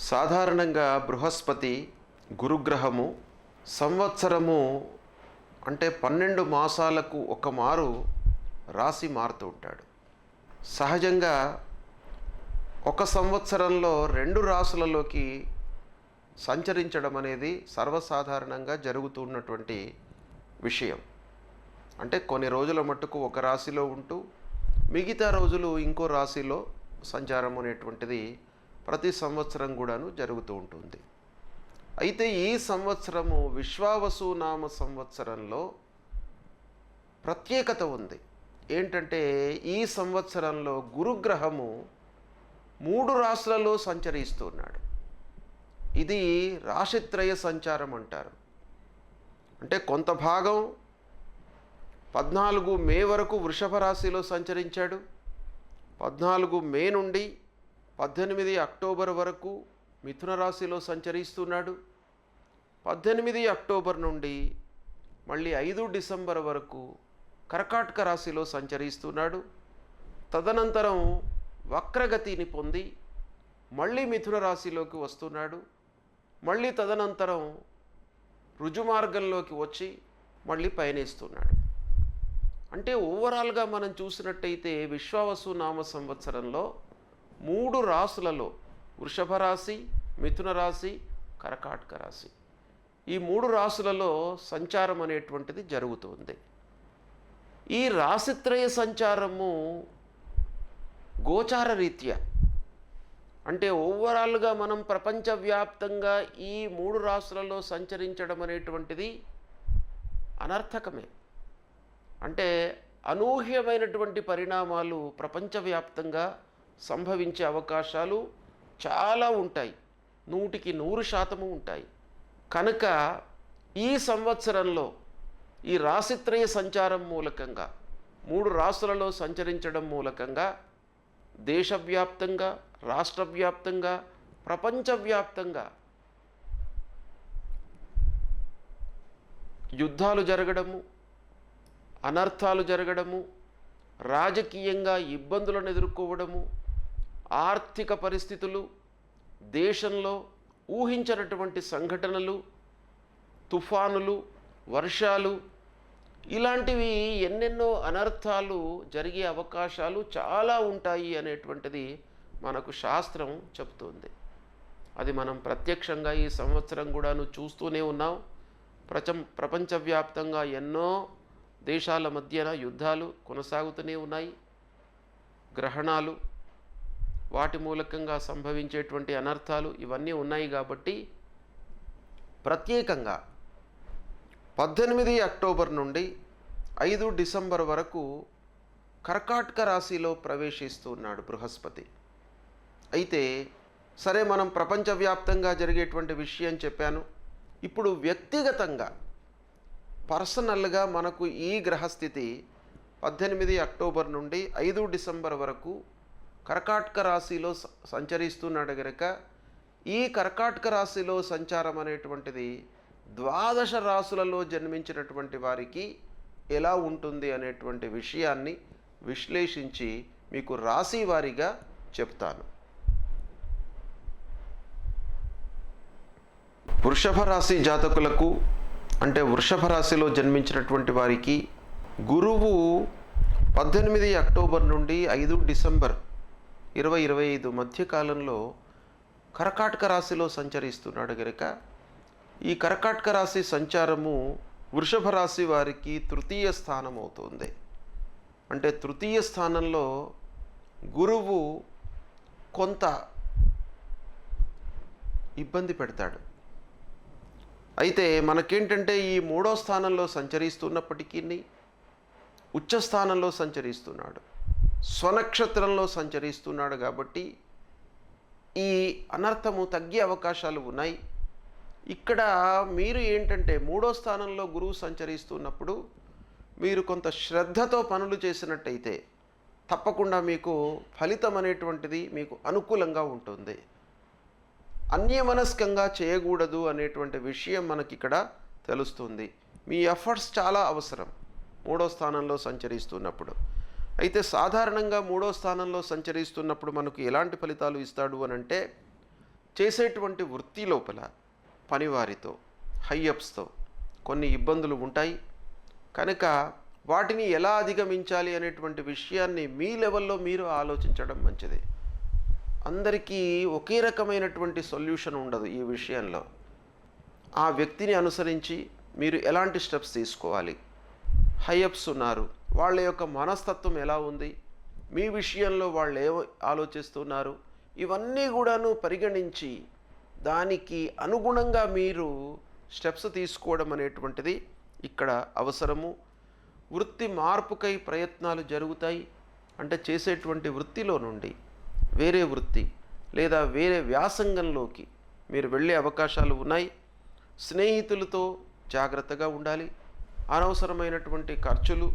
సాధారణంగా బృహస్పతి గురుగ్రహము సంవత్సరము అంటే పన్నెండు మాసాలకు ఒక మారు రాశి మారుతూ ఉంటాడు. సహజంగా ఒక సంవత్సరంలో రెండు రాసులలోకి సంచరించడం అనేది సర్వసాధారణంగా జరుగుతున్నటువంటి విషయం. అంటే కొన్ని రోజుల మట్టుకు ఒక రాశిలో ఉంటూ మిగతా రోజులు ఇంకో రాశిలో సంచారం అనేటువంటిది ప్రతి సంవత్సరం కూడాను జరుగుతూ ఉంటుంది. అయితే ఈ సంవత్సరము విశ్వావసునామ సంవత్సరంలో ప్రత్యేకత ఉంది. ఏంటంటే ఈ సంవత్సరంలో గురుగ్రహము మూడు రాశులలో సంచరిస్తున్నాడు ఇది రాశిత్రయ సంచారం అంటారు. అంటే కొంత భాగం పద్నాలుగు మే వరకు వృషభ రాశిలో సంచరించాడు. పద్నాలుగు మే నుండి పద్దెనిమిది అక్టోబర్ వరకు మిథున రాశిలో సంచరిస్తున్నాడు. పద్దెనిమిది అక్టోబర్ నుండి మళ్ళీ ఐదు డిసెంబర్ వరకు కర్కాటక రాశిలో సంచరిస్తున్నాడు. తదనంతరం వక్రగతిని పొంది మళ్ళీ మిథున రాశిలోకి వస్తున్నాడు. మళ్ళీ తదనంతరం రుజుమార్గంలోకి వచ్చి మళ్ళీ పయనిస్తున్నాడు. అంటే ఓవరాల్గా మనం చూసినట్టయితే విశ్వావసు నామ సంవత్సరంలో మూడు రాసులలో వృషభ రాశి మిథున రాశి కరకాటక రాశి. ఈ మూడు రాసులలో సంచారం అనేటువంటిది జరుగుతుంది. ఈ రాశిత్రయ సంచారము గోచార రీత్యా. అంటే ఓవరాల్గా మనం ప్రపంచవ్యాప్తంగా ఈ మూడు రాసులలో సంచరించడం అనేటువంటిది అనర్థకమే. అంటే అనూహ్యమైనటువంటి పరిణామాలు ప్రపంచవ్యాప్తంగా సంభవించే అవకాశాలు చాలా ఉంటాయి. నూటికి నూరు శాతము ఉంటాయి. కనుక ఈ సంవత్సరంలో ఈ రాశిత్రయ సంచారం మూలకంగా మూడు రాశులలో సంచరించడం మూలకంగా దేశవ్యాప్తంగా రాష్ట్రవ్యాప్తంగా ప్రపంచవ్యాప్తంగా యుద్ధాలు జరగడము అనర్థాలు జరగడము రాజకీయంగా ఇబ్బందులను ఎదుర్కోవడము ఆర్థిక పరిస్థితులు దేశంలో ఊహించినటువంటి సంఘటనలు తుఫానులు వర్షాలు ఇలాంటివి ఎన్నెన్నో అనర్థాలు జరిగే అవకాశాలు చాలా ఉంటాయి అనేటువంటిది మనకు శాస్త్రం చెప్తుంది అది మనం ప్రత్యక్షంగా ఈ సంవత్సరం కూడాను చూస్తూనే ఉన్నాం. ప్రచం ప్రపంచవ్యాప్తంగా ఎన్నో దేశాల మధ్యన యుద్ధాలు కొనసాగుతూనే ఉన్నాయి. గ్రహణాలు వాటి మూలకంగా సంభవించేటువంటి అనర్థాలు ఇవన్నీ ఉన్నాయి కాబట్టి ప్రత్యేకంగా పద్దెనిమిది అక్టోబర్ నుండి ఐదు డిసెంబర్ వరకు కర్కాటక రాశిలో ప్రవేశిస్తున్నాడు బృహస్పతి. అయితే సరే మనం ప్రపంచవ్యాప్తంగా జరిగేటువంటి విషయం చెప్పాను. ఇప్పుడు వ్యక్తిగతంగా పర్సనల్గా మనకు ఈ గ్రహస్థితి పద్దెనిమిది అక్టోబర్ నుండి ఐదు డిసెంబర్ వరకు కర్కాటక రాశిలో స- సంచరిస్తున్నాడు గనక ఈ కర్కాటక రాశిలో సంచారం అనేటువంటిది ద్వాదశ రాశులలో జన్మించినటువంటి వారికి ఎలా ఉంటుంది అనేటువంటి విషయాన్ని విశ్లేషించి మీకు రాశి వారీగా చెప్తాను. వృషభ రాశి జాతకులకు అంటే వృషభ రాశిలో జన్మించినటువంటి వారికి గురువు పద్దెనిమిది అక్టోబర్ నుండి ఐదు డిసెంబర్ ఇరవై ఇరవై ఐదు మధ్యకాలంలో కర్కాటక రాశిలో సంచరిస్తున్నాడు గనుక ఈ కర్కాటక రాశి సంచారము వృషభ రాశి వారికి తృతీయ స్థానం అవుతుంది. అంటే తృతీయ స్థానంలో గురువు కొంత ఇబ్బంది పెడతాడు. అయితే మనకేంటంటే ఈ మూడో స్థానంలో సంచరిస్తున్నప్పటికీ ఉచ్చ స్థానంలో సంచరిస్తున్నాడు. స్వనక్షత్రంలో సంచరిస్తున్నాడు కాబట్టి ఈ అనర్థము తగ్గే అవకాశాలు ఉన్నాయి. ఇక్కడ మీరు ఏంటంటే మూడో స్థానంలో గురువు సంచరిస్తున్నప్పుడు మీరు కొంత శ్రద్ధతో పనులు చేసినట్టయితే తప్పకుండా మీకు ఫలితం అనేటువంటిది మీకు అనుకూలంగా ఉంటుంది. అన్యమనస్కంగా చేయకూడదు అనేటువంటి విషయం మనకి ఇక్కడ తెలుస్తుంది. మీ ఎఫర్ట్స్ చాలా అవసరం. మూడో స్థానంలో సంచరిస్తున్నప్పుడు. అయితే సాధారణంగా మూడో స్థానంలో సంచరిస్తున్నప్పుడు మనకు ఎలాంటి ఫలితాలు ఇస్తాడు అని అంటే చేసేటువంటి వృత్తి లోపల పనివారితో హైఅప్స్తో కొన్ని ఇబ్బందులు ఉంటాయి. కనుక వాటిని ఎలా అధిగమించాలి అనేటువంటి విషయాన్ని మీ లెవెల్లో మీరు ఆలోచించడం మంచిది. అందరికీ ఒకే రకమైనటువంటి సొల్యూషన్ ఉండదు ఈ విషయంలో. ఆ వ్యక్తిని అనుసరించి మీరు ఎలాంటి స్టెప్స్ తీసుకోవాలి? హైఅప్స్ ఉన్నారు. వాళ్ళ యొక్క మనస్తత్వం ఎలా ఉంది? మీ విషయంలో వాళ్ళు ఏ ఆలోచిస్తున్నారు? ఇవన్నీ కూడాను పరిగణించి దానికి అనుగుణంగా మీరు స్టెప్స్ తీసుకోవడం అనేటువంటిది ఇక్కడ అవసరము. వృత్తి మార్పుకై ప్రయత్నాలు జరుగుతాయి. అంటే చేసేటువంటి వృత్తిలో నుండి. వేరే వృత్తి లేదా వేరే వ్యాసంగంలోకి మీరు వెళ్ళే అవకాశాలు ఉన్నాయి. స్నేహితులతో జాగ్రత్తగా ఉండాలి. అనవసరమైనటువంటి ఖర్చులు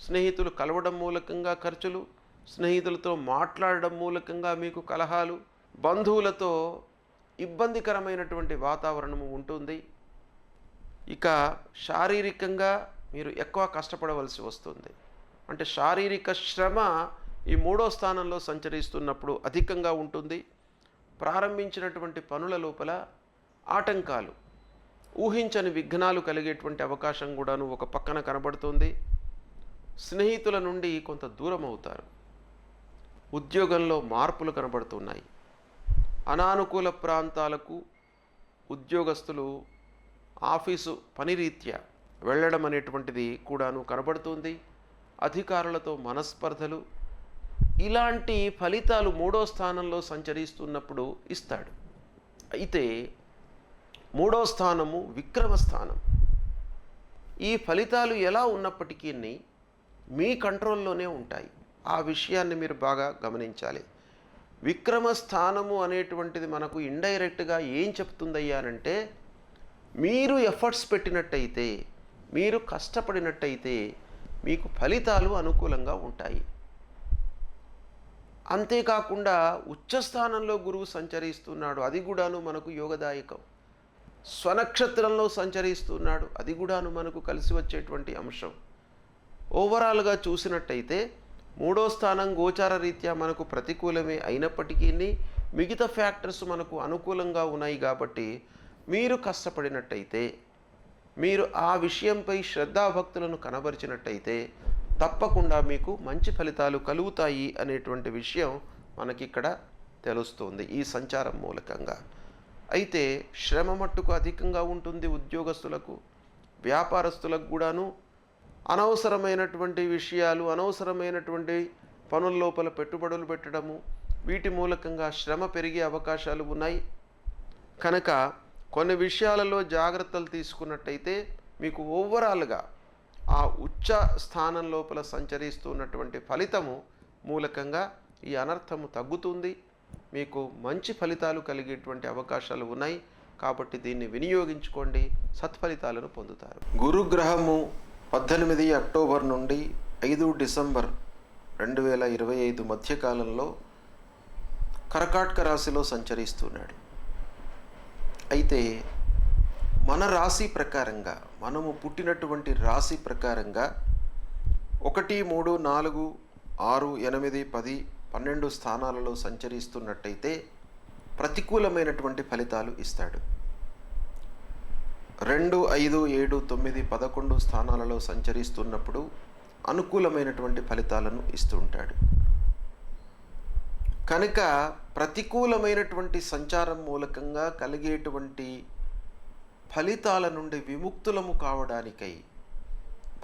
స్నేహితులు కలవడం మూలకంగా ఖర్చులు స్నేహితులతో మాట్లాడడం మూలకంగా మీకు కలహాలు బంధువులతో ఇబ్బందికరమైనటువంటి వాతావరణము ఉంటుంది. ఇక శారీరకంగా మీరు ఎక్కువ కష్టపడవలసి వస్తుంది. అంటే శారీరక శ్రమ ఈ మూడో స్థానంలో సంచరిస్తున్నప్పుడు అధికంగా ఉంటుంది. ప్రారంభించినటువంటి పనుల లోపల ఆటంకాలు ఊహించని విఘ్నాలు కలిగేటువంటి అవకాశం కూడాను ఒక పక్కన కనబడుతుంది. స్నేహితుల నుండి కొంత దూరం అవుతారు. ఉద్యోగంలో మార్పులు కనబడుతున్నాయి. అనానుకూల ప్రాంతాలకు ఉద్యోగస్తులు ఆఫీసు పనిరీత్యా వెళ్ళడం అనేటువంటిది కూడాను కనబడుతుంది. అధికారులతో మనస్పర్ధలు ఇలాంటి ఫలితాలు మూడో స్థానంలో సంచరిస్తున్నప్పుడు ఇస్తాడు. అయితే మూడో స్థానము విక్రమ స్థానం. ఈ ఫలితాలు ఎలా ఉన్నప్పటికీ మీ కంట్రోల్లోనే ఉంటాయి. ఆ విషయాన్ని మీరు బాగా గమనించాలి. విక్రమ స్థానము అనేటువంటిది మనకు ఇండైరెక్ట్గా ఏం చెప్తుందయ్యానంటే మీరు ఎఫర్ట్స్ పెట్టినట్టయితే మీరు కష్టపడినట్టయితే మీకు ఫలితాలు అనుకూలంగా ఉంటాయి. అంతేకాకుండా ఉచ్చస్థానంలో గురువు సంచరిస్తున్నాడు అది కూడాను మనకు యోగదాయకం. స్వనక్షత్రంలో సంచరిస్తున్నాడు అది కూడాను మనకు కలిసి వచ్చేటువంటి అంశం. ఓవరాల్గా చూసినట్టయితే మూడో స్థానం గోచార రీత్యా మనకు ప్రతికూలమే అయినప్పటికీ మిగతా ఫ్యాక్టర్స్ మనకు అనుకూలంగా ఉన్నాయి కాబట్టి మీరు కష్టపడినట్టయితే మీరు ఆ విషయంపై శ్రద్ధాభక్తులను కనబరిచినట్టయితే తప్పకుండా మీకు మంచి ఫలితాలు కలుగుతాయి అనేటువంటి విషయం మనకిక్కడ తెలుస్తుంది ఈ సంచారం మూలకంగా. అయితే శ్రమ మట్టుకు అధికంగా ఉంటుంది ఉద్యోగస్తులకు వ్యాపారస్తులకు కూడాను. అనవసరమైనటువంటి విషయాలు అనవసరమైనటువంటి పనుల లోపల పెట్టుబడులు పెట్టడము వీటి మూలకంగా శ్రమ పెరిగే అవకాశాలు ఉన్నాయి. కనుక కొన్ని విషయాలలో జాగ్రత్తలు తీసుకున్నట్టయితే మీకు ఓవరాల్గా ఆ ఉచ్చ స్థానం లోపల సంచరిస్తున్నటువంటి ఫలితము మూలకంగా ఈ అనర్థము తగ్గుతుంది. మీకు మంచి ఫలితాలు కలిగేటువంటి అవకాశాలు ఉన్నాయి. కాబట్టి దీన్ని వినియోగించుకోండి. సత్ఫలితాలను పొందుతారు. గురుగ్రహము పద్దెనిమిది అక్టోబర్ నుండి ఐదు డిసెంబర్ రెండు వేల ఇరవై ఐదు మధ్యకాలంలో కర్కాటక రాశిలో సంచరిస్తున్నాడు. అయితే మన రాశి ప్రకారంగా మనము పుట్టినటువంటి రాశి ప్రకారంగా ఒకటి మూడు నాలుగు ఆరు ఎనిమిది పది పన్నెండు స్థానాలలో సంచరిస్తున్నట్టయితే ప్రతికూలమైనటువంటి ఫలితాలు ఇస్తాడు. రెండు ఐదు ఏడు తొమ్మిది పదకొండు స్థానాలలో సంచరిస్తున్నప్పుడు అనుకూలమైనటువంటి ఫలితాలను ఇస్తుంటాడు కనుక ప్రతికూలమైనటువంటి సంచారం మూలకంగా కలిగేటువంటి ఫలితాల నుండి విముక్తులము కావడానికై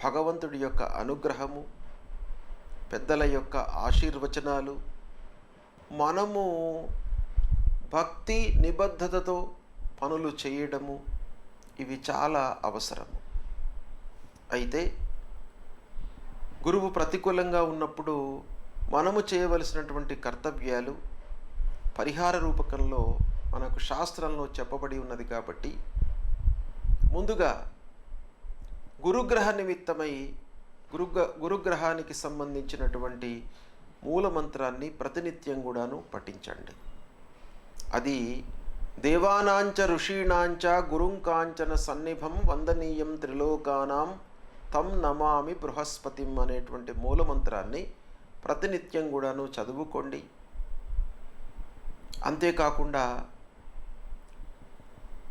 భగవంతుడి యొక్క అనుగ్రహము పెద్దల యొక్క ఆశీర్వచనాలు మనము భక్తి నిబద్ధతతో పనులు చేయడము ఇవి చాలా అవసరము. అయితే గురువు ప్రతికూలంగా ఉన్నప్పుడు మనము చేయవలసినటువంటి కర్తవ్యాలు పరిహార రూపకంలో మనకు శాస్త్రంలో చెప్పబడి ఉన్నది కాబట్టి ముందుగా గురుగ్రహ నిమిత్తమై గురుగ్ర గురుగ్రహానికి సంబంధించినటువంటి మూలమంత్రాన్ని ప్రతినిత్యం కూడాను పఠించండి. అది దేవానాంచ ఋషీణాంచ గురుంకాంచన సన్నిభం వందనీయం త్రిలోకానాం తం నమామి బృహస్పతిం అనేటువంటి మూలమంత్రాన్ని ప్రతినిత్యం కూడాను చదువుకోండి. అంతేకాకుండా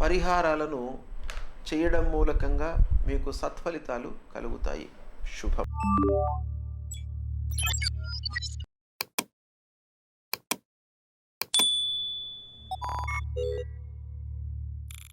పరిహారాలను చేయడం మూలకంగా మీకు సత్ఫలితాలు కలుగుతాయి. శుభం.